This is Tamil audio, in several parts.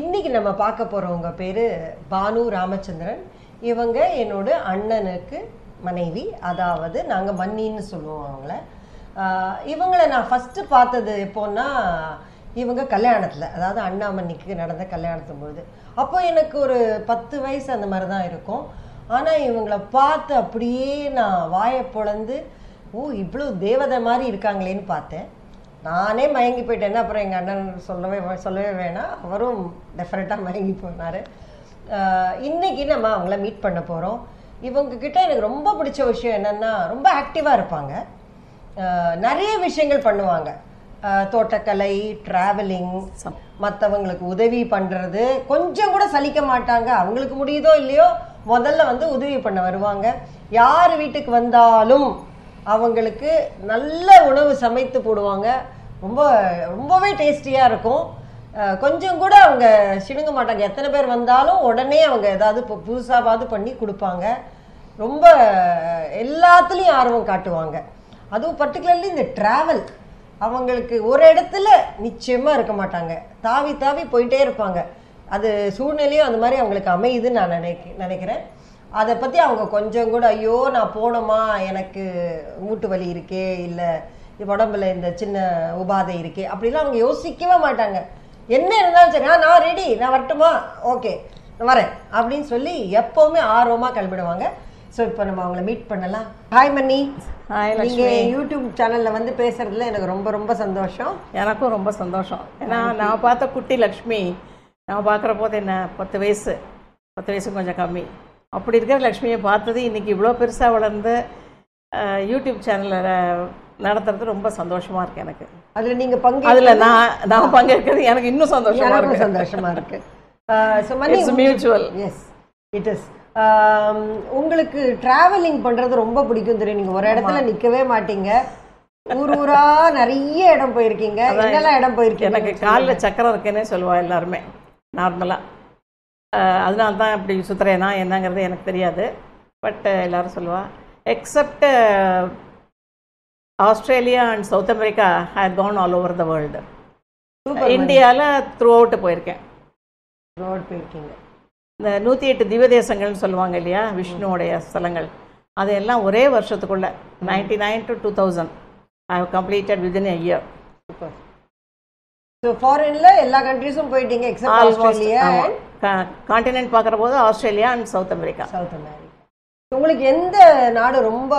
இன்னைக்கு நம்ம பார்க்க போறவங்க பேரு பானு ராமச்சந்திரன். இவங்க என்னோட அண்ணனுக்கு மனைவி. அதாவது நாங்க மன்னின்னு சொல்லுவோம் அவங்கள. இவங்களை நான் ஃபர்ஸ்ட் பார்த்தது எப்போன்னா இவங்க கல்யாணத்துல. அதாவது அண்ணாமன்னிக்கு நடந்த கல்யாணத்தின் போது அப்போ எனக்கு ஒரு பத்து வயசு அந்த மாதிரி தான் இருக்கும். ஆனா இவங்களை பார்த்து அப்படியே நான் வாயை பொழந்து ஓ இவ்வளோ தேவதை மாதிரி இருக்காங்களேன்னு பார்த்தேன். நானே மயங்கி போயிட்டேன். அப்புறம் எங்கள் அண்ணன் சொல்லவே சொல்லவே வேணாம். அவரும் டெஃபினட்டாக மயங்கி போனார். இன்னைக்கு நம்ம அவங்கள மீட் பண்ண போகிறோம் இவங்க கிட்ட எனக்கு ரொம்ப பிடிச்ச விஷயம் என்னன்னா ரொம்ப ஆக்டிவாக இருப்பாங்க. நிறைய விஷயங்கள் பண்ணுவாங்க. தோட்டக்கலை ட்ராவலிங் மற்றவங்களுக்கு உதவி பண்ணுறது கொஞ்சம் கூட சலிக்க மாட்டாங்க. அவங்களுக்கு முடியுதோ இல்லையோ முதல்ல வந்து உதவி பண்ண வருவாங்க. யார் வீட்டுக்கு வந்தாலும் அவங்களுக்கு நல்ல உணவு சமைத்து போடுவாங்க. ரொம்ப ரொம்பவே டேஸ்டியாக இருக்கும். கொஞ்சம் கூட அவங்க சிணுங்க மாட்டாங்க. எத்தனை பேர் வந்தாலும் உடனே அவங்க ஏதாவது இப்போ புதுசாவது பண்ணி கொடுப்பாங்க. ரொம்ப எல்லாத்துலேயும் ஆர்வம் காட்டுவாங்க. அதுவும் பர்டிகுலர்லி இந்த ட்ராவல் அவங்களுக்கு ஒரு இடத்துல நிச்சயமாக இருக்க மாட்டாங்க. தாவி தாவி போயிட்டே இருப்பாங்க. அது சூழ்நிலையும் அந்த மாதிரி அவங்களுக்கு அமையுதுன்னு நான் நினைக்க நினைக்கிறேன். அதை பற்றி அவங்க கொஞ்சம் கூட ஐயோ நான் போனோமா எனக்கு மூட்டு வலி இருக்கே இல்லை உடம்புல இந்த சின்ன உபாதை இருக்கே. அப்படிலாம் அவங்க யோசிக்கவே மாட்டாங்க. என்ன இருந்தாலும் சரி "ஆ, நான் ரெடி நான் வரட்டுமா? ஓகே நான் வரேன். அப்படின்னு சொல்லி எப்போவுமே ஆர்வமாக கிளம்பிடுவாங்க. ஸோ இப்போ நம்ம அவங்கள மீட் பண்ணலாம். ஹாய் மன்னி. ஹாய் நீங்க யூடியூப் சேனல்ல வந்து பேசுறதுல எனக்கு ரொம்ப ரொம்ப சந்தோஷம். எனக்கும் ரொம்ப சந்தோஷம். ஏன்னா நான் பார்த்த குட்டி லக்ஷ்மி நான் பார்க்குற போது என்ன பத்து வயசு. பத்து வயசு கொஞ்சம் கம்மி. அப்படி இருக்கிற லக்ஷ்மியை பார்த்தது இன்னைக்கு இவ்வளோ பெருசாக வளர்ந்து யூடியூப் சேனலில் நடத்துறது ரொம்ப சந்தோஷமாக இருக்கு எனக்கு. அதுல நீங்க பங்கு அதில் நான் நான் பங்கேற்கிறது எனக்கு இன்னும் சந்தோஷமாக எனக்கும் இருக்கு. சந்தோஷமா இருக்கு. So Mani it's mutual yes it is உங்களுக்கு டிராவலிங் பண்றது ரொம்ப பிடிக்கும் தெரியும். நீங்க ஒரு இடத்துல நிக்கவே மாட்டீங்க. ஊர் ஊரா நிறைய இடம் போயிருக்கீங்க. என்னெல்லாம் இடம் போயிருக்கீங்க எனக்கு காலில் சக்கரம் இருக்குன்னே சொல்லுவா எல்லாருமே நார்மலாக அதனால தான் இப்படி சுற்றுறேனா என்னங்கிறது எனக்கு தெரியாது. பட் எல்லாரும் சொல்லுவா except Australia and South America had gone all over the world இந்தியாவில் த்ரூ அவுட்டு போயிருக்கேன். ரோட் போயிருக்கீங்க. இந்த நூற்றி எட்டு திவ்ய தேசங்கள்னு சொல்லுவாங்க இல்லையா விஷ்ணுவோடைய ஸ்தலங்கள். அதையெல்லாம் ஒரே வருஷத்துக்குள்ள ninety nine to two thousand I have completed within a year super so ஃபாரின்ல எல்லா கண்ட்ரீஸும் போயிட்டீங்க எக்ஸப்ட் ஆஸ்திரேலியா அண்ட் காண்டினென்ட் பார்க்குற போது Australia and South America South America உங்களுக்கு எந்த நாடு ரொம்ப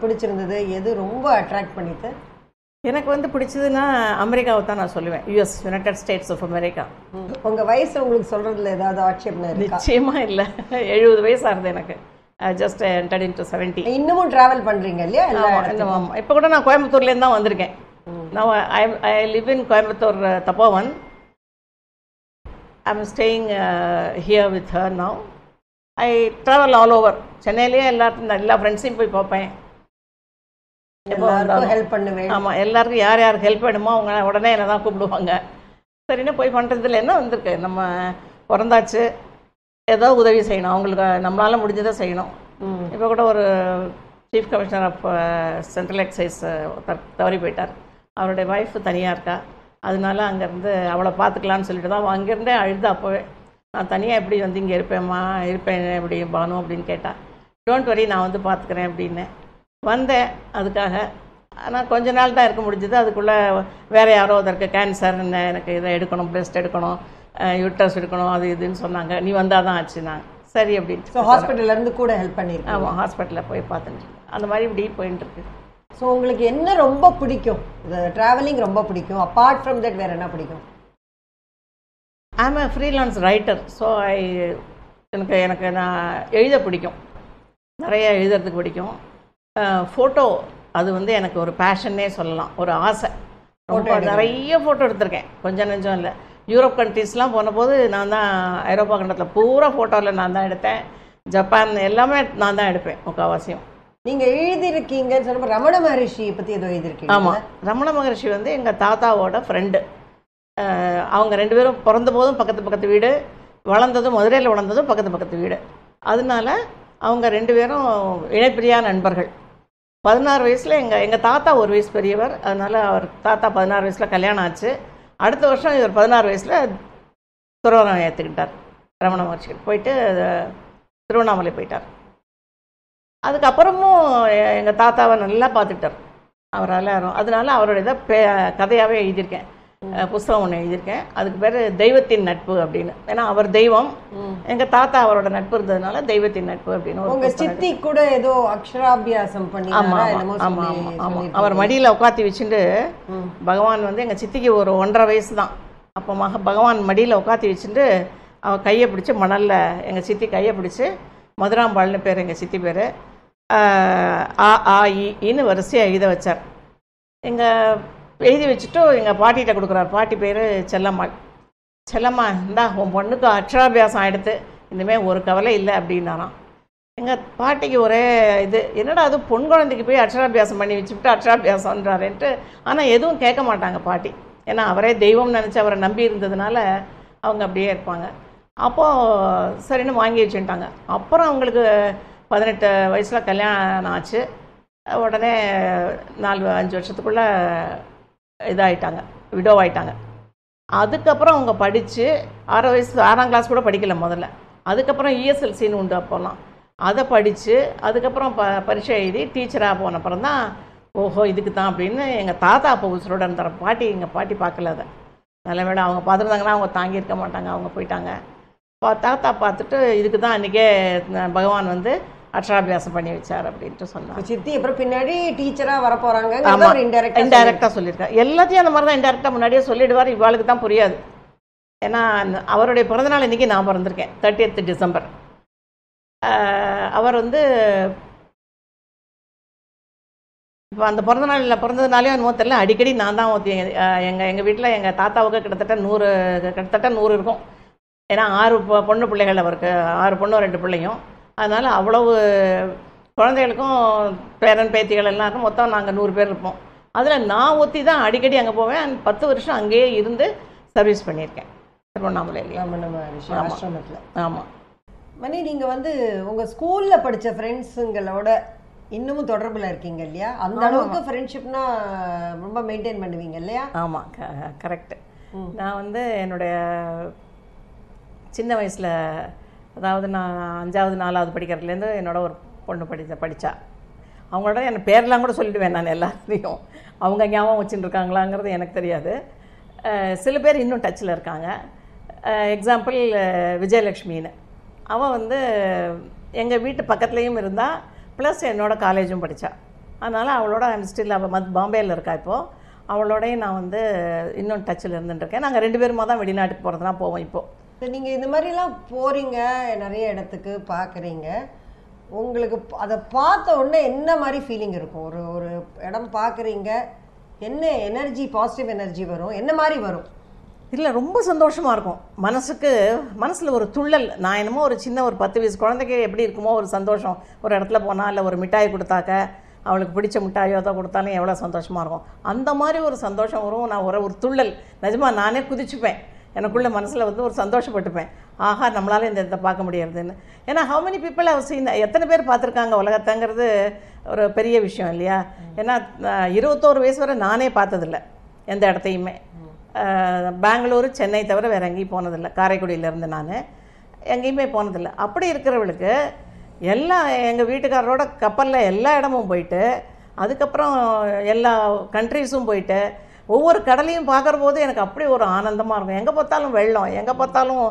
பிடிச்சிருந்தது? எது ரொம்ப அட்ராக்ட் பண்ணிட்டு எனக்கு வந்து பிடிச்சதுன்னா அமெரிக்காவை தான் நான் சொல்லுவேன். US United States of America உங்க வயசு உங்களுக்கு சொல்றதுல ஏதாவது ஆட்சேபனை இருக்கா? நிச்சயமா இல்லை. எழுபது வயசு ஆகுது எனக்கு. Just entered into seventy இன்னமும் டிராவல் பண்றீங்க இல்லையா? இடத்துக்கும்? இப்போ கூட நான் கோயம்புத்தூர்லேருந்து தான் வந்திருக்கேன். நான் I I live in Coimbatore Tapovan I am staying here with her now I travel all over சென்னையிலேயே எல்லா எல்லா ஃப்ரெண்ட்ஸையும் போய் பார்ப்பேன். ஹெல்ப் பண்ணுவேன். ஆமாம் எல்லாருக்கும் யார் யாருக்கு ஹெல்ப் வேணுமோ அவங்க உடனே என்னை தான் கூப்பிடுவாங்க. சரின்னு போய் பண்ணுறதுல என்ன வந்திருக்கு? நம்ம பிறந்தாச்சு. ஏதோ உதவி செய்யணும். அவங்களுக்கு நம்மளால முடிஞ்சதை செய்யணும். இப்போ கூட ஒரு chief commissioner of central excise தவறி போயிட்டார். அவருடைய ஒய்ஃப் தனியாக இருக்கா? அதனால அங்கேருந்து அவளை பார்த்துக்கலான்னு சொல்லிட்டு தான் அங்கேருந்தே அழுது அப்போவே. நான் தனியாக எப்படி வந்து இங்கே இருப்பேம்மா இருப்பேன் எப்படி பானு அப்படின்னு கேட்டா. டோன்ட் வரி நான் வந்து பார்த்துக்கிறேன் அப்படின்னு. வந்தேன் அதுக்காக. ஆனால் கொஞ்ச நாள் தான் இருக்க முடிஞ்சது. அதுக்குள்ளே வேறு யாரோ ஒருத்தருக்கு கேன்சர் எனக்கு இதை எடுக்கணும் breast எடுக்கணும் யூட்ரஸ் எடுக்கணும் அது இதுன்னு சொன்னாங்க. நீ வந்தால் தான் ஆச்சு நான். சரி ஸோ அப்படின்ட்டு ஹாஸ்பிட்டல்ல இருந்து கூட ஹெல்ப் பண்ணிருக்கேன் ஆமாம் ஹாஸ்பிட்டலில் போய் பார்த்துட்டு அந்த மாதிரி இப்படி போயிட்டு இருக்கு. ஸோ உங்களுக்கு என்ன ரொம்ப பிடிக்கும்? டிராவலிங் ரொம்ப பிடிக்கும். அப்பார்ட் ஃப்ரம் தட் வேற என்ன பிடிக்கும்? I'm a freelance writer so I எனக்கு எனக்கு நான் எழுத பிடிக்கும். நிறைய எழுதுறதுக்கு பிடிக்கும். ஃபோட்டோ அது வந்து எனக்கு ஒரு பேஷன்னே சொல்லலாம். ஒரு ஆசை. ரொம்ப நிறைய ஃபோட்டோ எடுத்திருக்கேன். கொஞ்சம் நெஞ்சம் இல்லை. யூரோப் கண்ட்ரீஸ்லாம் போன போது நான் தான் ஐரோப்பா கண்டத்தில் பூரா ஃபோட்டோவில் நான் தான் எடுத்தேன். ஜப்பான் எல்லாமே நான் தான் எடுப்பேன் முக்கால்வாசியும் நீங்க எழுதியிருக்கீங்கன்னு சொன்னப்ப ரமண மகரிஷி பத்தி ஏதோ எழுதியிருக்கீங்க. ஆமா. ரமண மகரிஷி வந்து எங்கள் தாத்தாவோட ஃப்ரெண்டு அவங்க ரெண்டு பேரும் பிறந்த போதும் பக்கத்து பக்கத்து வீடு வளர்ந்ததும் மதுரையில் வளர்ந்ததும் பக்கத்து பக்கத்து வீடு. அதனால அவங்க ரெண்டு பேரும் இணைப்பிரியா நண்பர்கள். பதினாறு வயசில் எங்கள் எங்கள் தாத்தா ஒரு வயசு பெரியவர். அதனால் அவர் தாத்தா பதினாறு வயசில் கல்யாணம் ஆச்சு. அடுத்த வருஷம் இவர் பதினாறு வயசில் துறவரம் ஏற்றுக்கிட்டார் ரமண மகர்ஷி போயிட்டு திருவண்ணாமலை போயிட்டார். அதுக்கப்புறமும் எங்கள் தாத்தாவை நல்லா பார்த்துக்கிட்டார். அவரால் அதனால அவருடைய பே கதையாகவே எழுதியிருக்கேன். புஸ்தகம் ஒன்று எழுதியிருக்கேன். அதுக்கு பேர் தெய்வத்தின் நட்பு அப்படின்னு. ஏன்னா அவர் தெய்வம். எங்கள் தாத்தா அவரோட நட்பு இருந்ததுனால தெய்வத்தின் நட்பு அப்படின்னு உங்க சித்தி கூட ஏதோ அக்ஷராபியாசம் பண்ணி ஆமாம் ஆமாம் சொல்லியிருக்கீங்க. அவர் மடியில் உட்காத்தி வச்சுட்டு. பகவான் வந்து எங்கள் சித்திக்கு ஒரு ஒன்றரை வயசு தான். அப்போ மக பகவான் மடியில் உட்காத்தி வச்சுட்டு அவள் கையை பிடிச்சி மணலில் எங்கள் சித்தி கையை பிடிச்சி மதுராம்பாள்னு பேர் எங்கள் சித்தி பேர். ஆ ஆ இ வரிசையாக எழுத வச்சார். எங்கள் எழுதி வச்சுட்டு எங்கள் பாட்டிகிட்ட கொடுக்குறார். பாட்டி பேர் செல்லம்மாள். செல்லம்மா இந்தா உன் பொண்ணுக்கு அக்ஷராபியாசம் எடுத்து இனிமேல் ஒரு கவலை இல்லை அப்படின்னாராம். எங்கள் பாட்டிக்கு ஒரே இது என்னடா அது பொன் குழந்தைக்கு போய் அக்ஷராபியாசம் பண்ணி வச்சுவிட்டு அக்ஷராபியாசம்ன்றாருன்ட்டு. ஆனால் எதுவும் கேட்க மாட்டாங்க பாட்டி. ஏன்னா அவரே தெய்வம் நினச்சி அவரை நம்பி இருந்ததுனால அவங்க அப்படியே இருப்பாங்க. அப்போது சரின்னு வாங்கி வச்சுட்டாங்க. அப்புறம் அவங்களுக்கு பதினெட்டு வயசில் கல்யாணம் ஆச்சு. உடனே நாலு அஞ்சு வருஷத்துக்குள்ளே இதாகிட்டாங்க விடோ ஆகிட்டாங்க அதுக்கப்புறம் அவங்க படித்து ஆறு வயசு ஆறாம் கிளாஸ் கூட படிக்கல முதல்ல. அதுக்கப்புறம் இஎஸ்எல்சின்னு உண்டு அப்போல்லாம் அதை படித்து அதுக்கப்புறம் ப பரீட்சை எழுதி டீச்சராக போன அப்புறம் தான் ஓஹோ இதுக்கு தான் அப்படின்னு எங்கள் தாத்தா அப்போ உசுரோட இருந்தார். பாட்டி எங்கள் பாட்டி பார்க்கல அதை. நல்ல வேலை அவங்க பார்த்துருந்தாங்கன்னா அவங்க தாங்கியிருக்க மாட்டாங்க அவங்க போயிட்டாங்க. தாத்தா பார்த்துட்டு இதுக்கு தான் அன்றைக்கே பகவான் வந்து அக்ஷராபியாசம் பண்ணி வச்சார் அப்படின்ட்டு சொன்னார் இப்ப சித்தி அப்புறம் பின்னாடி டீச்சரா வர போறாங்க ஆமா. ஒரு இன்டெரக்டா இன்டைரக்டாக சொல்லியிருக்கேன் எல்லாத்தையும் அந்த மாதிரி தான் இன்டைரக்டாக முன்னாடியே சொல்லிடுவார். இவாளுக்கு தான் புரியாது. ஏன்னா அவருடைய பிறந்தநாள் இன்றைக்கி நான் பிறந்திருக்கேன். தேர்ட்டியத் டிசம்பர் அவர் வந்து இப்போ அந்த பிறந்தநாளில் பிறந்ததுனாலே என்னமோ தெரியல. அடிக்கடி நான் தான் ஒருத்தி எங்கள் எங்கள் வீட்டில் எங்கள் தாத்தாவுக்கு கிட்டத்தட்ட நூறு கிட்டத்தட்ட நூறு இருக்கும். ஏன்னா ஆறு பொ- பொண்ணு பிள்ளைகள் அவருக்கு. ஆறு பொண்ணும் ரெண்டு பிள்ளையும். அதனால் அவ்வளவு குழந்தைகளுக்கும் பேரன் பேத்திகள் எல்லாருக்கும் மொத்தம் நாங்கள் நூறு பேர் இருப்போம். அதில் நான் ஒத்தி தான் அடிக்கடி அங்கே போவேன். பத்து வருஷம் அங்கேயே இருந்து சர்வீஸ் பண்ணியிருக்கேன். ஆமா. ஆசிரமத்துல ஆமாம் மணி நீங்க வந்து உங்க ஸ்கூல்ல படிச்ச ஃப்ரெண்ட்ஸுங்களோட இன்னமும் தொடர்புல இருக்கீங்க இல்லையா? அந்த அளவுக்கு ஃப்ரெண்ட்ஷிப்னா ரொம்ப மெயின்டைன் பண்ணுவீங்க இல்லையா? ஆமாம் க கரெக்டு நான் வந்து என்னுடைய சின்ன வயசில் அதாவது நான் அஞ்சாவது நாலாவது படிக்கிறதுலேருந்து என்னோட ஒரு பொண்ணு படித்த படித்தா அவங்களோட என் பேர்லாம் கூட சொல்லிடுவேன் நான் எல்லாத்தையும் அவங்க ஞாபகம் வச்சுட்டு இருக்காங்களாங்கிறது எனக்கு தெரியாது. சில பேர் இன்னும் டச்சில் இருக்காங்க. எக்ஸாம்பிள் விஜயலக்ஷ்மின்னு அவள் வந்து எங்கள் வீட்டு பக்கத்துலேயும் இருந்தால் ப்ளஸ் என்னோட காலேஜும் படித்தா அதனால் அவளோட ஐம் ஸ்டில் அவள் மத் பாம்பேயில் இருக்கா இப்போது அவளோடையும் நான் வந்து இன்னும் டச்சில் இருந்துட்டுருக்கேன். நாங்கள் ரெண்டு பேருமா தான் வெளிநாட்டுக்கு போகிறதுனா போவோம் இப்போது நீங்கள் நீங்க இந்த மாதிரிலாம் போறீங்க நிறைய இடத்துக்கு பார்க்குறீங்க உங்களுக்கு அதை பார்த்த உடனே என்ன மாதிரி ஃபீலிங் இருக்கும்? ஒரு ஒரு இடம் பார்க்குறீங்க என்ன எனர்ஜி பாசிட்டிவ் எனர்ஜி வரும்? என்ன மாதிரி வரும்? இல்லை ரொம்ப சந்தோஷமாக இருக்கும். மனசுக்கு மனசில் ஒரு துள்ளல். நான் என்னமோ ஒரு சின்ன ஒரு பத்து வயசு குழந்தைக்கு எப்படி இருக்குமோ ஒரு சந்தோஷம். ஒரு இடத்துல போனால் இல்லை ஒரு மிட்டாய் கொடுத்தாக்க அவளுக்கு பிடிச்ச மிட்டாயோ தான் கொடுத்தாலும் எவ்வளோ சந்தோஷமாக இருக்கும். அந்த மாதிரி ஒரு சந்தோஷம் வரும். நான் ஒரு ஒரு துள்ளல். நிஜமாக நானே குதிச்சுப்பேன். எனக்குள்ள மனசில் வந்து ஒரு சந்தோஷப்பட்டுப்பேன். ஆஹா நம்மளால் இந்த இதை பார்க்க முடியறதுன்னு. ஏன்னா how many people have seen எத்தனை பேர் பார்த்துருக்காங்க உலகத்தைங்கிறது ஒரு பெரிய விஷயம் இல்லையா? ஏன்னா இருபத்தோரு வயசு வரை நானே பார்த்ததில்ல எந்த இடத்தையுமே. அஹ், பெங்களூரு சென்னை தவிர வேறு எங்கேயும் போனதில்லை. காரைக்குடியிலேருந்து நான். எங்கேயுமே போனதில்லை. அப்படி இருக்கிறவளுக்கு எல்லா எங்கள் வீட்டுக்காரரோட கப்பலில் எல்லா இடமும் போயிட்டு அதுக்கப்புறம் எல்லா கண்ட்ரீஸும் போயிட்டு ஒவ்வொரு கடலையும் பார்க்குற போது எனக்கு அப்படி ஒரு ஆனந்தமாக இருக்கும். எங்கே பார்த்தாலும் வெள்ளம் எங்கே பார்த்தாலும்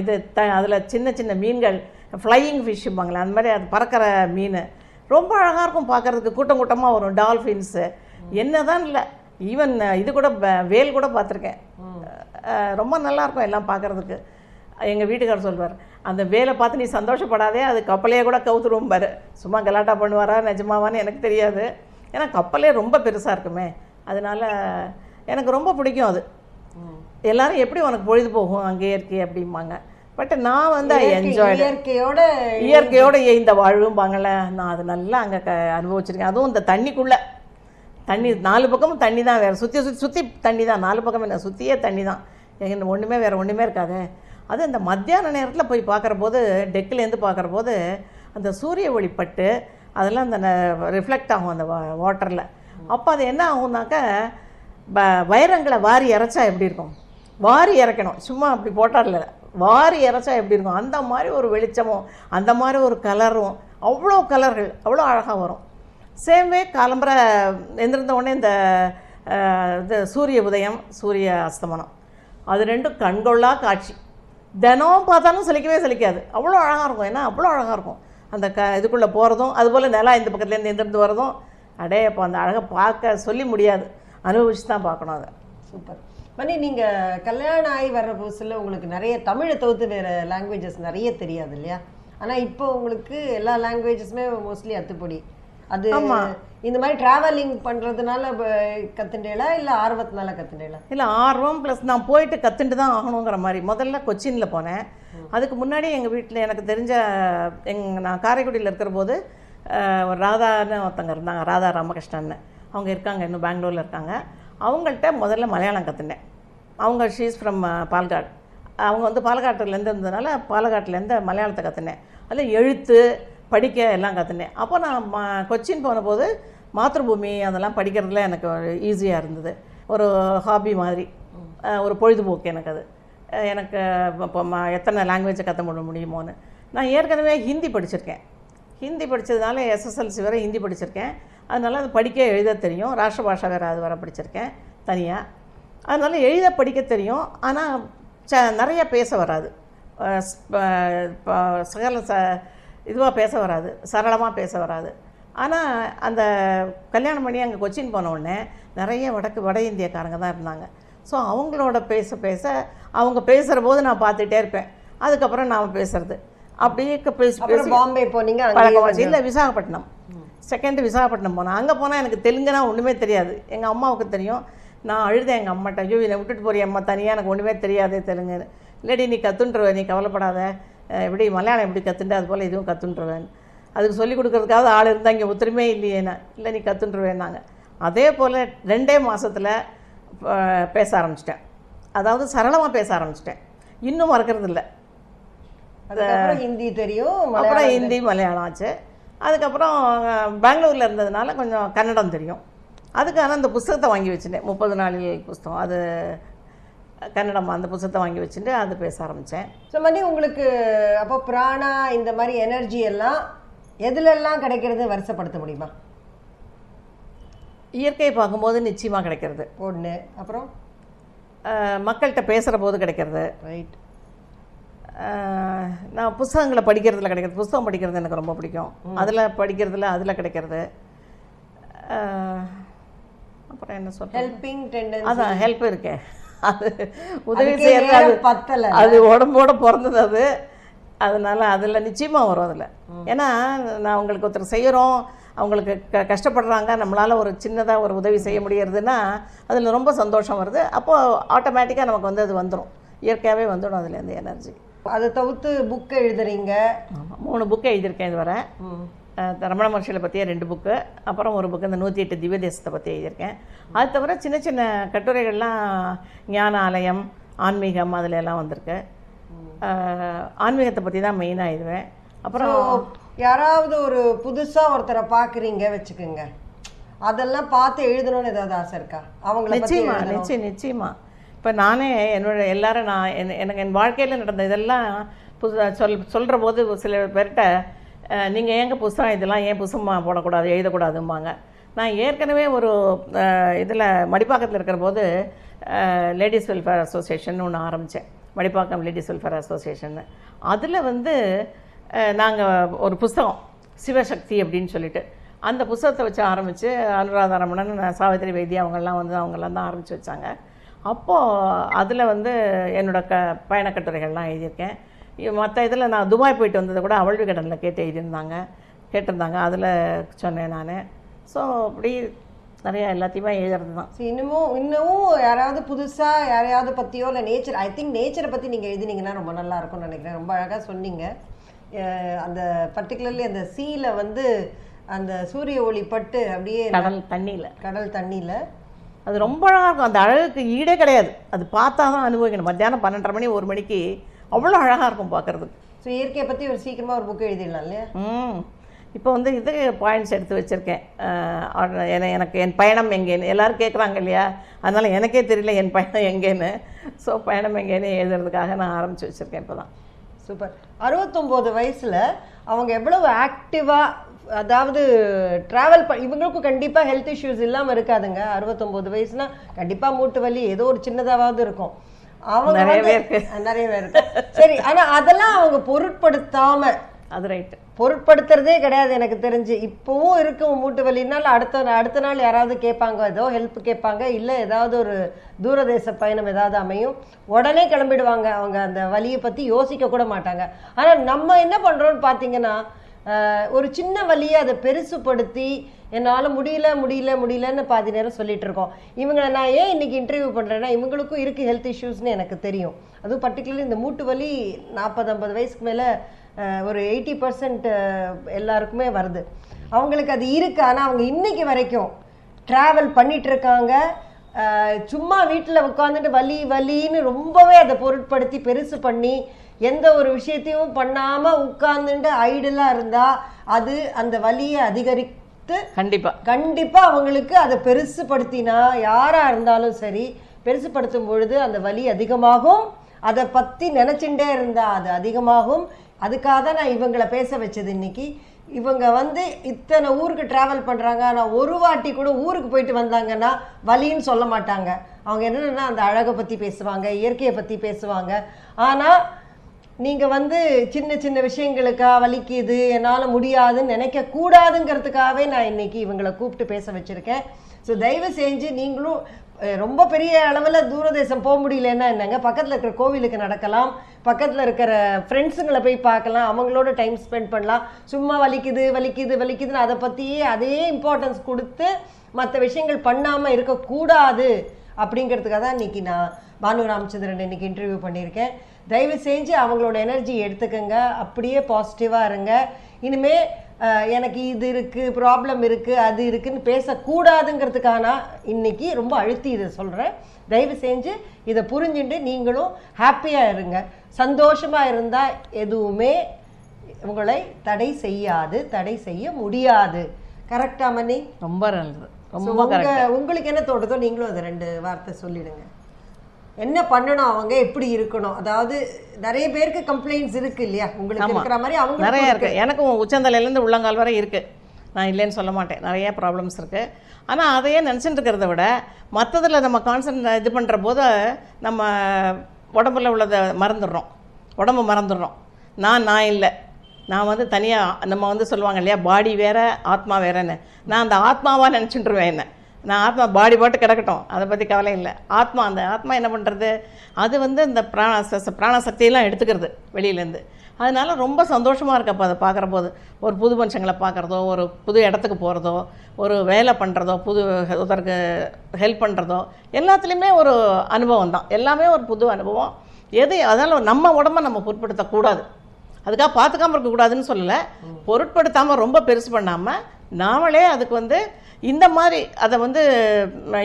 இது த அதில் சின்ன சின்ன மீன்கள் ஃப்ளையிங் ஃபிஷ்ஷுப்பாங்களே அந்த மாதிரி அது பறக்கிற மீன். ரொம்ப அழகாக இருக்கும் பார்க்குறதுக்கு. கூட்டம் கூட்டமாக வரும். டால்ஃபின்ஸு என்னதான் இல்லை ஈவன் இது கூட வேல் கூட பார்த்துருக்கேன். ரொம்ப நல்லாயிருக்கும் எல்லாம் பார்க்குறதுக்கு. எங்கள் வீட்டுக்காரர் சொல்வார் அந்த வேலை பார்த்து நீ சந்தோஷப்படாதே அது கப்பலையே கூட கவுத்துருவோம் பாரு சும்மா கலாட்டா பண்ணுவாரா நிஜமாவான்னு எனக்கு தெரியாது. ஏன்னா கப்பலே ரொம்ப பெருசாக இருக்குமே. அதனால எனக்கு ரொம்ப பிடிக்கும் அது. எல்லாரும் எப்படி உனக்கு பொழுது போகும் அங்கேயே இருக்கே அப்படிம்பாங்க. பட் நான் வந்து ஐ இயற்கை- என்ஜாய் இயற்கையோட இயற்கையோட இந்த வாழ்வும்பாங்கள்ல நான் அது நல்லா அங்கே க அனுபவிச்சிருக்கேன். அதுவும் இந்த தண்ணிக்குள்ளே. தண்ணி நாலு பக்கமும் தண்ணி தான் வேறு. சுற்றி சுற்றி சுற்றி தண்ணி தான் நாலு பக்கம் என்ன சுற்றியே தண்ணி தான் எங்க ஒன்றுமே வேறு ஒன்றுமே இருக்காது. அது இந்த மத்தியான நேரத்தில் போய் பார்க்குற போது டெக்கிலேருந்து பார்க்குற போது அந்த சூரிய ஒளி பட்டு அதெல்லாம் அந்த ரிஃப்ளெக்ட் ஆகும் அந்த வாட்டரில் அப்போ அது என்ன ஆகும்னாக்க ப வைரங்களை வாரி இறைச்சா எப்படி இருக்கும்? வாரி இறக்கணும். சும்மா அப்படி போட்டார்ல. வாரி இறைச்சா எப்படி இருக்கும்? அந்த மாதிரி ஒரு வெளிச்சமும் அந்த மாதிரி ஒரு கலரும் அவ்வளோ கலர்கள் அவ்வளோ அழகாக வரும். சேம் வே காலம்பரை எந்திருந்த உடனே இந்த இது சூரிய உதயம் சூரிய அஸ்தமனம். அது ரெண்டும் கண்கொள்ளா காட்சி. தினம் பார்த்தாலும் சிலிக்கவே சிலிக்காது. அவ்வளோ அழகாக இருக்கும். ஏன்னா அவ்வளோ அழகாக இருக்கும். அந்த க இதுக்குள்ளே போகிறதும் அதுபோல் நிலா இந்த பக்கத்துலேருந்து எந்திருந்து வரதும் அடே அப்போ அந்த அழகை பார்க்க சொல்லி முடியாது. அனுபவிச்சு தான் பார்க்கணும் அதை. சூப்பர். மணி நீங்க கல்யாணம் ஆகி வர்ற புதுசுல உங்களுக்கு நிறைய தமிழை தவிர்த்து வேற லாங்குவேஜஸ் நிறைய தெரியாது இல்லையா? ஆனா இப்போ உங்களுக்கு எல்லா லாங்குவேஜஸுமே மோஸ்ட்லி அத்துப்பொடி. அது இந்த மாதிரி டிராவலிங் பண்றதுனால ப- கத்துண்டேலா இல்ல ஆர்வத்தினால கத்துண்டேலா இல்லை ஆர்வம் ப்ளஸ் நான் போயிட்டு கற்றுட்டு தான் ஆகணுங்கிற மாதிரி. முதல்ல கொச்சினில் போனேன். அதுக்கு முன்னாடி எங்கள் வீட்டில் எனக்கு தெரிஞ்ச எங் நான் காரைக்குடியில் இருக்கிற போது ஒரு ராதான்னு ஒருத்தங்க இருந்தாங்க. ராதா ராமகிருஷ்ணன் அவங்க இருக்காங்க இன்னும் பெங்களூரில் இருக்காங்க. அவங்கள்ட்ட முதல்ல மலையாளம் கற்றுனேன் அவங்க ஷீஸ் ஃப்ரம் பால்காட். அவங்க வந்து பாலக்காட்டுலேருந்து இருந்ததுனால பாலக்காட்டுலேருந்து மலையாளத்தை கற்றுனேன் அதில் எழுத்து படிக்க எல்லாம் கற்றுனேன் அப்போ நான் ம கொச்சின் போனபோது மாத்ருபூமி அதெல்லாம் படிக்கிறதுல எனக்கு ஈஸியாக இருந்தது. ஒரு ஹாபி மாதிரி. ஒரு பொழுதுபோக்கு எனக்கு அது. எனக்கு இப்போ ம எத்தனை லாங்குவேஜை கற்று முடியுமோன்னு. நான் ஏற்கனவே ஹிந்தி படிச்சிருக்கேன். ஹிந்தி படித்ததுனால எஸ்எஸ்எல்சி வரை ஹிந்தி படிச்சிருக்கேன். அதனால் அது படிக்க எழுத தெரியும். ராஷ்டிர பாஷா வேறு அது வரை படிச்சிருக்கேன் தனியாக அதனால் எழுத படிக்க தெரியும். ஆனால் ச நிறைய பேச வராது. சகல ச இதுவாக பேச வராது. சரளமாக பேச வராது. ஆனால் அந்த கல்யாணம் பண்ணி அங்கே கொச்சின் போன உடனே நிறைய வடக்கு வட இந்தியக்காரங்க தான் இருந்தாங்க. ஸோ அவங்களோட பேச பேச அவங்க பேசுகிற போது நான் பார்த்துட்டே இருப்பேன். அதுக்கப்புறம் நாம் பேசுகிறது அப்படியே பேசி பாம்பே போனீங்க இல்லை விசாகப்பட்டினம். செகண்ட் விசாகப்பட்டினம் போனேன் அங்கே போனால் எனக்கு தெலுங்குனா ஒன்றுமே தெரியாது. எங்கள் அம்மாவுக்கு தெரியும். நான் அழுதேன் எங்கள் அம்மாட்ட. ஐயோ என்னை விட்டுட்டு போறிய அம்மா. தனியாக எனக்கு ஒன்றுமே தெரியாதே தெலுங்குன்னு. இல்லடி நீ கற்றுன்றவ நீ கவலைப்படாத. எப்படி மலையாளம் எப்படி கற்றுண்டு அது போல் இதுவும் கற்றுன்றவேன் அதுக்கு சொல்லி கொடுக்கறதுக்காவது ஆள் இருந்தால் இங்கே ஒத்துருமே இல்லையேண்ணா இல்லை நீ கற்றுன்றவேன்னாங்க அதே போல் ரெண்டே மாசத்துல அஹ், பேச ஆரம்பிச்சிட்டேன். அதாவது சரளமாக பேச ஆரம்பிச்சிட்டேன். இன்னும் மறக்கறது இல்லை அதுக்கப்புறம் ஹிந்தி தெரியும் அப்புறம் ஹிந்தி மலையாளம் ஆச்சு. அதுக்கப்புறம் பெங்களூர்ல இருந்ததுனால கொஞ்சம் கன்னடம் தெரியும். அதுக்கான அந்த புஸ்தகத்தை வாங்கி வச்சுட்டேன். முப்பது நாளில் புஸ்தகம். அது கன்னடம் அந்த புஸ்தகத்தை வாங்கி வச்சுட்டு அது பேச ஆரம்பித்தேன் ஸோ மணி உங்களுக்கு அப்போ பிராணா இந்த மாதிரி எனர்ஜி எல்லாம் எதுலெல்லாம் கிடைக்கிறது வருஷப்படுத்த முடியுமா? இயற்கையை பார்க்கும்போது நிச்சயமாக கிடைக்கிறது. ஒன்று அப்புறம்? மக்கள்கிட்ட பேசுகிற போது கிடைக்கிறது. ரைட் நான் புஸ்தகங்களை படிக்கிறதுல கிடைக்கிறது. புஸ்தகம் படிக்கிறது எனக்கு ரொம்ப பிடிக்கும். அதில் படிக்கிறதுல அதில் கிடைக்கிறது. அப்புறம் என்ன சொல்கிறது ஹெல்பிங் அதான் ஹெல்ப் இருக்கே. அது உதவி செய்யறது அது. பத்தல அது உடம்போட பிறந்தது அது. அதனால அதில் நிச்சயமாக வரும் அதில். ஏன்னா நான் அவங்களுக்கு ஒருத்தர் செய்கிறோம் அவங்களுக்கு க கஷ்டப்படுறாங்க நம்மளால் ஒரு சின்னதாக ஒரு உதவி செய்ய முடியறதுன்னா அதில் ரொம்ப சந்தோஷம் வருது. அப்போது ஆட்டோமேட்டிக்காக நமக்கு வந்து அது வந்துடும் இயற்கையாகவே வந்துடும் அதுலேருந்து எனர்ஜி அதை தவிர்த்து புக் எழுதுறீங்க. மூணு புக்கு எழுதியிருக்கேன் இதுவரை ரமண மகர்ஷிகளை பற்றிய ரெண்டு புக்கு அப்புறம் ஒரு புக்கு இந்த நூற்றி எட்டு திவ்ய தேசத்தை பற்றி எழுதியிருக்கேன். அது தவிர சின்ன சின்ன கட்டுரைகள்லாம் ஞான ஆலயம் ஆன்மீகம் அதுல எல்லாம் வந்திருக்கு. ஆன்மீகத்தை பற்றி தான் மெயினாக எழுதுவேன். அப்புறம் யாராவது ஒரு புதுசா ஒருத்தரை பாக்குறீங்க வச்சுக்கோங்க. அதெல்லாம் பார்த்து எழுதணும்னு ஏதாவது ஆசை இருக்கா? அவங்கள பத்தி நிச்சயமா. நிச்சயம் நிச்சயமா. இப்போ நானே என்னோட எல்லாரும் நான் என் எனக்கு என் வாழ்க்கையில் நடந்த இதெல்லாம் புது சொல் சொல்கிற போது சில பேர்கிட்ட நீங்கள் ஏங்க புஸ்தகம் இதெல்லாம் ஏன் புஸ்தகமாக போடக்கூடாது எழுதக்கூடாதும்பாங்க. நான் ஏற்கனவே ஒரு இதில் மடிப்பாக்கத்தில் இருக்கிற போது லேடிஸ் வெல்ஃபேர் அசோசியேஷன் ஒன்று ஆரம்பித்தேன் மடிப்பாக்கம் லேடிஸ் வெல்ஃபேர் அசோசியேஷன்னு அதில் வந்து நாங்கள் ஒரு புஸ்தகம் சிவசக்தி அப்படின்னு சொல்லிட்டு அந்த புஸ்தகத்தை வச்சு ஆரம்பித்து அனுராதாரமணன் சாவித்திரி வைத்தியா அவங்கெல்லாம் வந்து அவங்கெல்லாம் தான் ஆரம்பித்து வச்சாங்க. அப்போது அதில் வந்து என்னோட க பயணக்கட்டுரைகள்லாம் எழுதியிருக்கேன். மற்ற இதில் நான் துபாய் போயிட்டு வந்ததை கூட அவழ்வி கடனில் கேட்டு எழுதியிருந்தாங்க. கேட்டிருந்தாங்க. அதில் சொன்னேன் நான். ஸோ அப்படி நிறையா எல்லாத்தையுமே எழுதுறது தான். So, இன்னமும் இன்னமும் யாராவது புதுசா யாரையாவது பத்தியோ இல்ல நேச்சர் ஐ திங்க் நேச்சரை பத்தி நீங்க எழுதினீங்கன்னா ரொம்ப நல்லா இருக்கும்னு நினைக்கிறேன். ரொம்ப அழகா சொன்னீங்க. அந்த பர்டிகுலர்லி அந்த சீல வந்து அந்த சூரிய ஒளி பட்டு அப்படியே கடல் தண்ணியில். கடல் தண்ணியில. அது ரொம்ப அழகாக இருக்கும் அந்த அழகுக்கு ஈடே கிடையாது. அது பார்த்தா தான் அனுபவிக்கணும். மத்தியானம் பன்னெண்டரை மணி ஒரு மணிக்கு அவ்வளோ அழகாக இருக்கும் பார்க்குறதுக்கு. ஸோ இயற்கையை பத்தி ஒரு சீக்கிரமா ஒரு புக் எழுதிடலாம் இல்லையா? ம். இப்போ வந்து இது பாயிண்ட்ஸ் எடுத்து வச்சுருக்கேன். எனக்கு என் பயணம் எங்கேன்னு. எல்லாரும் கேட்குறாங்க இல்லையா? அதனால் எனக்கே தெரியல என் பயணம் எங்கேன்னு. ஸோ பயணம் எங்கேன்னு எழுதுறதுக்காக நான் ஆரம்பித்து வச்சுருக்கேன் இப்போ தான் சூப்பர். அறுபத்தொம்போது வயசுல அவங்க எவ்வளவு ஆக்டிவா அதாவது டிராவல் ப இவங்களுக்கும் கண்டிப்பா ஹெல்த் இஷ்யூஸ் இல்லாம இருக்காதுங்க. அறுபத்தொம்போது வயசுனா கண்டிப்பா மூட்டு வலி ஏதோ ஒரு சின்னதாவது இருக்கும். அவங்க. நிறையவே இருக்கு சரி ஆனா அதெல்லாம் அவங்க பொருட்படுத்தாம அது ரைட்டு பொருட்படுத்துறதே கிடையாது எனக்கு தெரிஞ்சு. இப்போவும் இருக்கும் மூட்டு வலினால அடுத்த அடுத்த நாள் யாராவது கேட்பாங்க ஏதோ ஹெல்ப் கேட்பாங்க இல்லை ஏதாவது ஒரு தூரதேச பயணம் ஏதாவது அமையும். உடனே கிளம்பிடுவாங்க. அவங்க அந்த வலியை பற்றி யோசிக்க கூட மாட்டாங்க. ஆனால் நம்ம என்ன பண்ணுறோம்னு பார்த்தீங்கன்னா ஒரு சின்ன வழியை அதை பெருசுப்படுத்தி என்னால் முடியல முடியல முடியலன்னு பாதி நேரம் சொல்லிட்டு இருக்கோம். இவங்களை நான் ஏன் இன்னைக்கு இன்டர்வியூ பண்ணுறேன்னா இவங்களுக்கும் இருக்குது ஹெல்த் இஷ்யூஸ்னு எனக்கு தெரியும். அதுவும் பர்டிகுலர்லி இந்த மூட்டு வலி நாற்பது ஐம்பது வயசுக்கு மேலே ஒரு எயிட்டி பர்சன்ட் எல்லாருக்குமே வருது. அவங்களுக்கு அது இருக்குது ஆனால் அவங்க இன்னைக்கு வரைக்கும் ட்ராவல் பண்ணிட்டு இருக்காங்க. சும்மா வீட்டில் உட்காந்துட்டு வலி வலின்னு ரொம்பவே அதை பொருட்படுத்தி பெருசு பண்ணி எந்த ஒரு விஷயத்தையும் பண்ணாமல் உட்கார்ந்துட்டு ஐடலாக இருந்தால் அது அந்த வலியை அதிகரித்து கண்டிப்பாக கண்டிப்பாக அவங்களுக்கு அதை பெருசுப்படுத்தினா யாராக இருந்தாலும் சரி பெருசுப்படுத்தும் பொழுது அந்த வலி அதிகமாகும். அதை பற்றி நினச்சிட்டே இருந்தா அது அதிகமாகும். அதுக்காக தான் நான் இவங்களை பேச வச்சது இன்னைக்கு. இவங்க வந்து இத்தனை ஊருக்கு ட்ராவல் பண்ணுறாங்க ஆனால் ஒரு வாட்டி கூட ஊருக்கு போயிட்டு வந்தாங்கன்னா வலின்னு சொல்ல மாட்டாங்க. அவங்க என்னென்னா அந்த அழகை பற்றி பேசுவாங்க இயற்கையை பற்றி பேசுவாங்க. ஆனால் நீங்கள் வந்து சின்ன சின்ன விஷயங்களுக்கா வலிக்குது என்னால் முடியாதுன்னு நினைக்க கூடாதுங்கிறதுக்காகவே நான் இன்னைக்கு இவங்களை கூப்பிட்டு பேச வச்சுருக்கேன். ஸோ தயவு செஞ்சு நீங்களும் ரொம்ப பெரிய அளவில் தூரதேசம் போக முடியலன்னா என்னங்க? பக்கத்தில் இருக்கிற கோவிலுக்கு நடக்கலாம். பக்கத்தில் இருக்கிற ஃப்ரெண்ட்ஸுங்களை போய் பார்க்கலாம். அவங்களோட டைம் ஸ்பெண்ட் பண்ணலாம். சும்மா வலிக்குது வலிக்குது வலிக்குதுன்னு அதை பற்றியே அதே இம்பார்ட்டன்ஸ் கொடுத்து மற்ற விஷயங்கள் பண்ணாமல் இருக்கக்கூடாது அப்படிங்கிறதுக்காக தான் இன்னைக்கு நான் பானு ராமச்சந்திரன் இன்னைக்கு இன்டர்வியூ பண்ணியிருக்கேன். தயவு செஞ்சு அவங்களோட எனர்ஜி எடுத்துக்கங்க. அப்படியே பாசிட்டிவாக இருங்க. இனிமே எனக்கு இது இருக்குது ப்ராப்ளம் இருக்குது அது இருக்குன்னு பேசக்கூடாதுங்கிறதுக்கான இன்னைக்கு ரொம்ப அழுத்தி இதை சொல்கிறேன் தயவு செஞ்சு இதை புரிஞ்சுட்டு நீங்களும் ஹாப்பியாக இருங்க. சந்தோஷமாக இருந்தால் எதுவுமே உங்களை தடை செய்யாது தடை செய்ய முடியாது. கரெக்டா மணி ரொம்ப நல்லது. ரொம்ப உங்களுக்கு என்ன தோணுதோ நீங்களும் அதை ரெண்டு வார்த்தை சொல்லிடுங்க. என்ன பண்ணணும் அவங்க எப்படி இருக்கணும்? அதாவது நிறைய பேருக்கு கம்ப்ளைண்ட்ஸ் இருக்கு இல்லையா? உங்களுக்கு. இருக்கிற மாதிரி அவங்க நிறைய இருக்கு. எனக்கும் உச்சந்தலையிலேருந்து உள்ளங்கால் வரை இருக்கு. நான் இல்லைன்னு சொல்ல மாட்டேன். நிறைய ப்ராப்ளம்ஸ் இருக்கு. ஆனால் அதையே நினச்சிட்டு இருக்கிறத விட மற்றதில் நம்ம கான்சன்ட் இது பண்ணுற போது நம்ம உடம்புல உள்ளதை மறந்துடுறோம். உடம்பு மறந்துடுறோம். நான் நான் இல்லை. நான் வந்து தனியாக நம்ம வந்து சொல்லுவாங்க இல்லையா பாடி வேற ஆத்மா வேறன்னு. நான் அந்த ஆத்மாவாக நினச்சிட்டுருவேன் என்ன. நான் ஆத்மா பாடி போட்டு கிடக்கட்டும். அதை பற்றி கவலை இல்லை. ஆத்மா அந்த ஆத்மா என்ன பண்ணுறது அது வந்து இந்த பிராண பிராண சக்தியெல்லாம் எடுத்துக்கிறது வெளியிலேருந்து அதனால ரொம்ப சந்தோஷமாக இருக்கு அப்போ அதை பார்க்குற போது ஒரு புது மனுஷங்களை பார்க்குறதோ ஒரு புது இடத்துக்கு போகிறதோ ஒரு வேலை பண்ணுறதோ புது ஒருத்தருக்கு ஹெல்ப் பண்ணுறதோ எல்லாத்துலேயுமே ஒரு அனுபவம் தான். எல்லாமே ஒரு புது அனுபவம். எது அதனால் நம்ம உடம்ப நம்ம பொருட்படுத்தக்கூடாது அதுக்காக பார்த்துக்காம இருக்கக்கூடாதுன்னு சொல்லலை. பொருட்படுத்தாமல் ரொம்ப பெருசு பண்ணாமல் நாமளே அதுக்கு வந்து இந்த மாதிரி அதை வந்து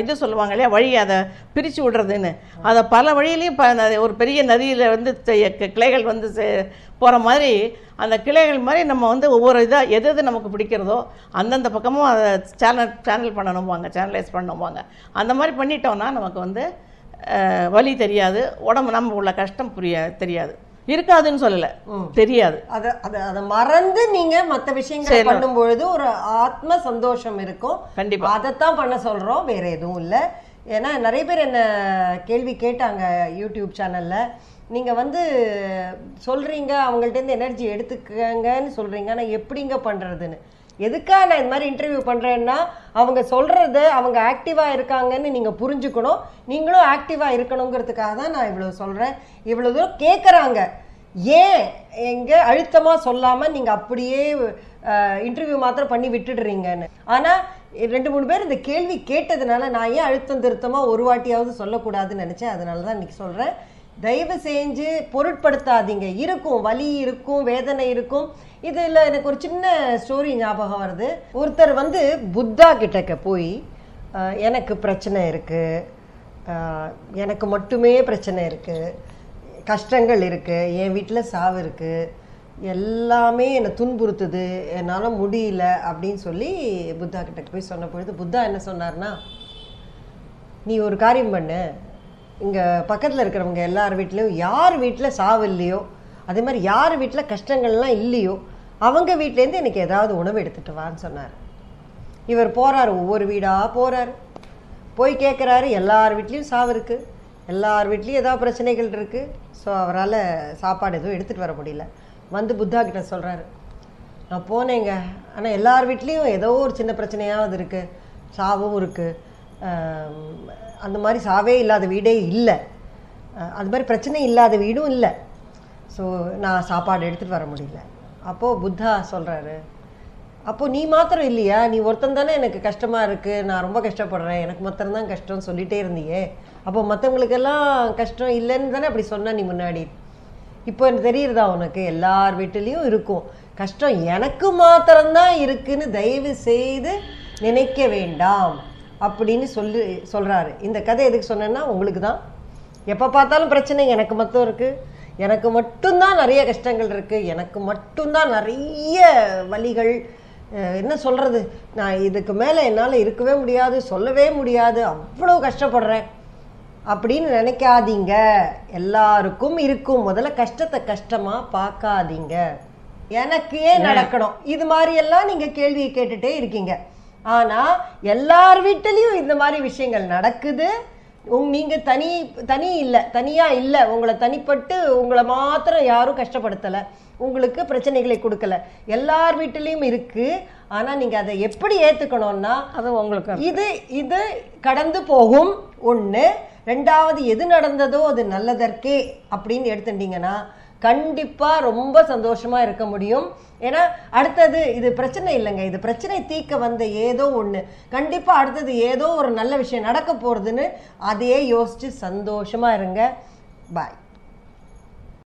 இது சொல்லுவாங்க இல்லையா வழி அதை பிரித்து விடுறதுன்னு. அதை பல வழியிலையும் இப்போ ஒரு பெரிய நதியில் வந்து கிளைகள் வந்து போகிற மாதிரி அந்த கிளைகள் மாதிரி நம்ம வந்து ஒவ்வொரு இதாக எது எது நமக்கு பிடிக்கிறதோ அந்தந்த பக்கமும் அதை சேனல் சேனல் பண்ணணும்வாங்க சேனலைஸ் பண்ணுவாங்க அந்த மாதிரி பண்ணிட்டோம்னா நமக்கு வந்து வலி தெரியாது உடம்பு நம்ம உள்ள கஷ்டம் புரிய தெரியாது. இருக்காதுன்னு சொல்லலை. தெரியாது. அத அத அதை மறந்து நீங்க மத்த விஷயங்களை பண்ணும் பொழுது ஒரு ஆத்ம சந்தோஷம் இருக்கும். கண்டிப்பா. அதைத்தான் பண்ண சொல்றோம். வேற எதுவும் இல்லை. ஏன்னா நிறைய பேர் என்ன கேள்வி கேட்டாங்க யூடியூப் சேனல்ல. நீங்க வந்து சொல்றீங்க அவங்கள்ட்ட இருந்து எனர்ஜி எடுத்துக்கங்கன்னு சொல்றீங்க. ஆனா எப்படிங்க பண்றதுன்னு? எதுக்காக நான் இது மாதிரி இன்டர்வியூ பண்ணுறேன்னா அவங்க சொல்கிறத அவங்க ஆக்டிவாக இருக்காங்கன்னு நீங்கள் புரிஞ்சுக்கணும். நீங்களும் ஆக்டிவாக இருக்கணுங்கிறதுக்காக தான் நான் இவ்வளோ சொல்கிறேன் இவ்வளோ தூரம் கேட்குறாங்க ஏன் எங்கே அழுத்தமாக சொல்லாமல் நீங்கள் அப்படியே இன்டர்வியூ மாத்திரம் பண்ணி விட்டுடுறீங்கன்னு? ஆனால் ரெண்டு மூணு பேர் இந்த கேள்வி கேட்டதுனால நான் ஏன் அழுத்தம் திருத்தமாக ஒரு வாட்டியாவது சொல்லக்கூடாதுன்னு நினச்சேன். அதனால தான் இன்றைக்கி சொல்கிறேன் தயவு செஞ்சு பொருட்படுத்தாதீங்க. இருக்கும் வலி இருக்கும் வேதனை இருக்கும். இதில் எனக்கு ஒரு சின்ன ஸ்டோரி ஞாபகம் வருது. ஒருத்தர் வந்து புத்தா கிட்டக்க போய் எனக்கு பிரச்சனை இருக்குது எனக்கு மட்டுமே பிரச்சனை இருக்குது கஷ்டங்கள் இருக்குது என் வீட்டில் சாவு இருக்குது எல்லாமே என்னை துன்புறுத்துது. என்னால் முடியல அப்படின்னு சொல்லி புத்தா கிட்ட போய் சொன்ன பொழுது புத்தா என்ன சொன்னார்னா நீ ஒரு காரியம் பண்ணு. இங்கே பக்கத்தில் இருக்கிறவங்க எல்லார் வீட்லேயும் யார் வீட்டில் சாவு இல்லையோ அதே மாதிரி யார் வீட்டில் கஷ்டங்கள்லாம் இல்லையோ அவங்க வீட்டிலேருந்து எனக்கு ஏதாவது உணவு எடுத்துகிட்டு வான்னு சொன்னார். இவர் போகிறார் ஒவ்வொரு வீடாக போகிறார் போய் கேட்குறாரு எல்லார் வீட்லேயும் சாவு இருக்குது எல்லார் வீட்லேயும் ஏதாவது பிரச்சனைகள் இருக்குது ஸோ அவரால் சாப்பாடு எதுவும் எடுத்துகிட்டு வர முடியல. வந்து புத்தா கிட்ட சொல்கிறாரு நான் போனேங்க. ஆனால் எல்லார் வீட்லேயும் ஏதோ ஒரு சின்ன பிரச்சனையாவது இருக்குது சாவும் இருக்குது அந்த மாதிரி சாவே இல்லாத வீடே இல்லை. அது மாதிரி பிரச்சனை இல்லாத வீடும் இல்லை. ஸோ நான் சாப்பாடு எடுத்துகிட்டு வர முடியல. அப்போது புத்தா சொல்கிறாரு அப்போது நீ மாத்திரம் இல்லையா? நீ ஒருத்தன் தானே எனக்கு கஷ்டமாக இருக்குது நான் ரொம்ப கஷ்டப்படுறேன். எனக்கு மாத்திரம்தான் கஷ்டம்னு சொல்லிகிட்டே இருந்தியே. அப்போ மற்றவங்களுக்கெல்லாம் கஷ்டம் இல்லைன்னு தானே அப்படி சொன்ன நீ முன்னாடி? இப்போ எனக்கு தெரியுறதா உனக்கு? எல்லார் வீட்டிலையும் இருக்கும். கஷ்டம் எனக்கு மாத்திரம்தான் இருக்குன்னு தயவு செய்து நினைக்க வேண்டாம். அப்படின்னு சொல்லி சொல்கிறாரு இந்த கதை எதுக்கு சொன்னேன்னா உங்களுக்கு தான் எப்போ பார்த்தாலும் பிரச்சனை எனக்கு மட்டும் இருக்குது எனக்கு மட்டும்தான் நிறைய கஷ்டங்கள் இருக்குது எனக்கு மட்டும்தான் நிறைய வலிகள் அஹ் என்ன சொல்கிறது நான் இதுக்கு மேலே என்னால் இருக்கவே முடியாது சொல்லவே முடியாது. அவ்வளோ கஷ்டப்படுறேன். அப்படின்னு நினைக்காதீங்க. எல்லாருக்கும் இருக்கும். முதல்ல கஷ்டத்தை கஷ்டமாக பார்க்காதீங்க. எனக்கு ஏன்? நடக்கணும். இது மாதிரி எல்லாம் நீங்கள் கேள்வியை கேட்டுட்டே இருக்கீங்க. ஆனால் எல்லார் வீட்டிலையும் இந்த மாதிரி விஷயங்கள் நடக்குது. உங் நீங்கள் தனி தனி இல்லை தனியாக இல்லை உங்களை தனிப்பட்டு உங்களை மாத்திரம் யாரும் கஷ்டப்படுத்தலை. உங்களுக்கு பிரச்சனைகளை கொடுக்கல. எல்லார் வீட்டிலையும் இருக்குது ஆனால் நீங்கள் அதை எப்படி ஏற்றுக்கணும்னா அது உங்களுக்கு இது இது கடந்து போகும். ஒன்று ரெண்டாவது எது நடந்ததோ அது நல்லதற்கே அப்படின்னு எடுத்துட்டீங்கன்னா கண்டிப்பாக ரொம்ப சந்தோஷமாக இருக்க முடியும். ஏன்னா அடுத்தது இது பிரச்சனை இல்லைங்க. இது பிரச்சனை தீர்க்க வந்த ஏதோ ஒன்று கண்டிப்பாக அடுத்தது ஏதோ ஒரு நல்ல விஷயம் நடக்க போகிறதுன்னு அதையே யோசித்து சந்தோஷமாக இருங்க. பாய்